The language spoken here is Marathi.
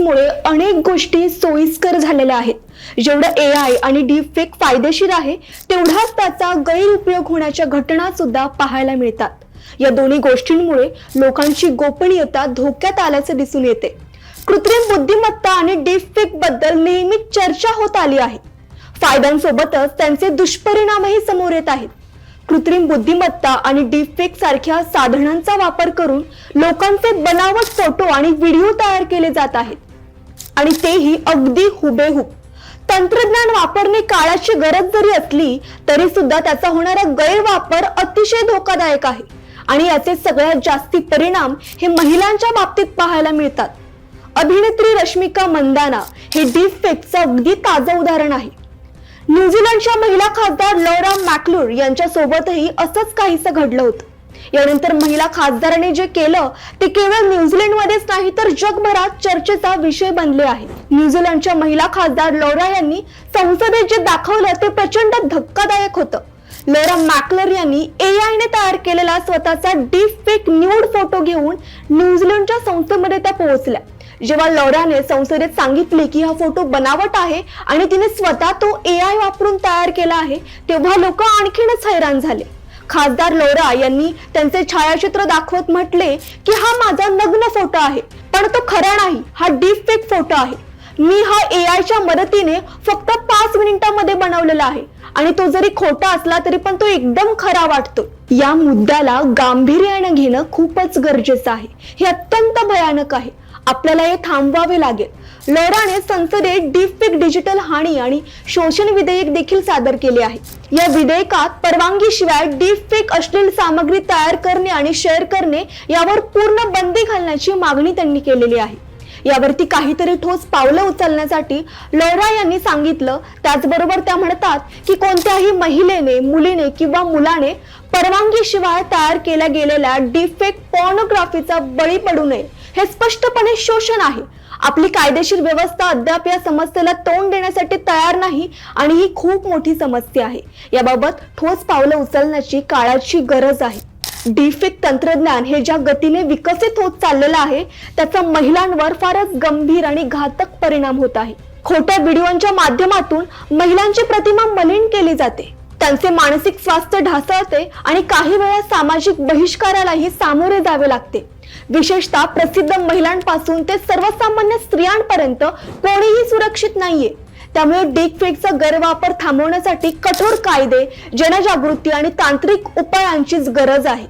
फेक्समुळे अनेक गोष्टी सोयीस्कर झालेल्या आहेत. जेवढं ए आय आणि डीप फेक फायदेशीर आहे तेवढाच त्याचा गैरउपयोग होण्याच्या घटना सुद्धा पाहायला मिळतात. या दोन्ही गोष्टींमुळे लोकांची गोपनीयता धोक्यात आल्याचे दिसून येते. कृत्रिम बुद्धिमत्ता आणि डीप फेकबद्दल नेहमीच चर्चा होत आली आहे. फायद्यांसोबतच त्यांचे दुष्परिणामही समोर येत आहेत. कृत्रिम बुद्धिमत्ता आणि डीपफेक सारख्या साधनांचा वापर करून लोकांचे बनावट फोटो आणि व्हिडिओ तयार केले जात आहेत. आणि तेही अगदी हुबेहूब. तंत्रज्ञान वापरणे काळाची गरज जरी असली तरी सुद्धा त्याचा होणारा गैरवापर अतिशय धोकादायक आहे. आणि याचे सगळ्यात जास्ती परिणाम हे महिलांच्या बाबतीत पाहायला मिळतात. अभिनेत्री रश्मिका मंदाना हे डीपफेकचं अगदी ताजं उदाहरण आहे. न्यूझीलंडच्या महिला खासदार लौरा मॅकलूर यांच्या सोबतही असंच काहीसं घडलं होतं. यानंतर महिला खासदाराने जे केलं ते केवळ न्यूझीलंडमध्येच नाही तर जगभरात चर्चेचा विषय बनले आहे. न्यूझीलंडच्या महिला खासदार लॉरा यांनी संसदेत जे दाखवलं ते प्रचंड धक्कादायक होतं. लॉरा मॅकलर यांनी एआयने तयार केलेला स्वतःचा डीप फेक न्यूड फोटो घेऊन न्यूझीलंडच्या संसदेमध्ये त्या पोहोचल्या. जेव्हा लॉराने संसदेत सांगितले की हा फोटो बनावट आहे आणि तिने स्वतः तो ए आय वापरून तयार केला आहे तेव्हा लोक आणखीनच हैराण झाले. खासदार लोरा यांनी त्यांचे छायाचित्र दाखवत म्हटले की हा माझा नग्न फोटो आहे. पण तो खरा नाही हा डीप फेक फोटो आहे. मी हा ए आयच्या मदतीने फक्त पाच मिनिटांमध्ये बनवलेला आहे. आणि तो जरी खोटा असला तरी पण तो एकदम खरा वाटतो. या मुद्द्याला गांभीर्याने घेणं खूपच गरजेचं आहे. हे अत्यंत भयानक आहे. आपल्याला हे थांबवावे लागेल. लोराने संसदेत डीपफेक डिजिटल हानी आणि शोषण विधेयक देखील सादर केले आहे. या विधेयकात परवानगीशिवाय डीपफेक अश्लील सामग्री तयार करणे आणि शेअर करणे यावर पूर्ण बंदी घालण्याची मागणी त्यांनी केलेली आहे. यावरती काहीतरी ठोस पावलं उचलण्यासाठी लोरा यांनी सांगितलं. त्याचबरोबर त्या म्हणतात की कोणत्याही महिलेने मुलीने किंवा मुलाने परवानगीशिवाय तयार केल्या गेलेल्या डिफेक्ट पॉर्नोग्राफीचा बळी पडू नये हे स्पष्टपणे शोषण आहे. आपली कायदेशीर व्यवस्था अद्याप या समस्येला तोंड देण्यासाठी तयार नाही आणि ही खूप मोठी समस्या आहे. याबाबत ठोस पावलं उचलण्याची काळाची गरज आहे. डीफेक तंत्रज्ञान हे ज्या गतीने विकसित होत चाललेलं आहे त्याचा महिलांवर फारच गंभीर आणि घातक परिणाम होत आहे. खोट्या व्हिडिओच्या माध्यमातून महिलांची प्रतिमा मलिन केली जाते. त्यांचे मानसिक स्वास्थ्य ढासळते आणि काही वेळा सामाजिक बहिष्कारालाही सामोरे जावे लागते. विशेषतः प्रसिद्ध महिलांपासून ते सर्वसामान्य स्त्रियांपर्यंत कोणीही सुरक्षित नाहीये. त्यामुळे डीप फेकचा गैरवापर थांबवण्यासाठी कठोर कायदे जनजागृती आणि तांत्रिक उपायांचीच गरज आहे.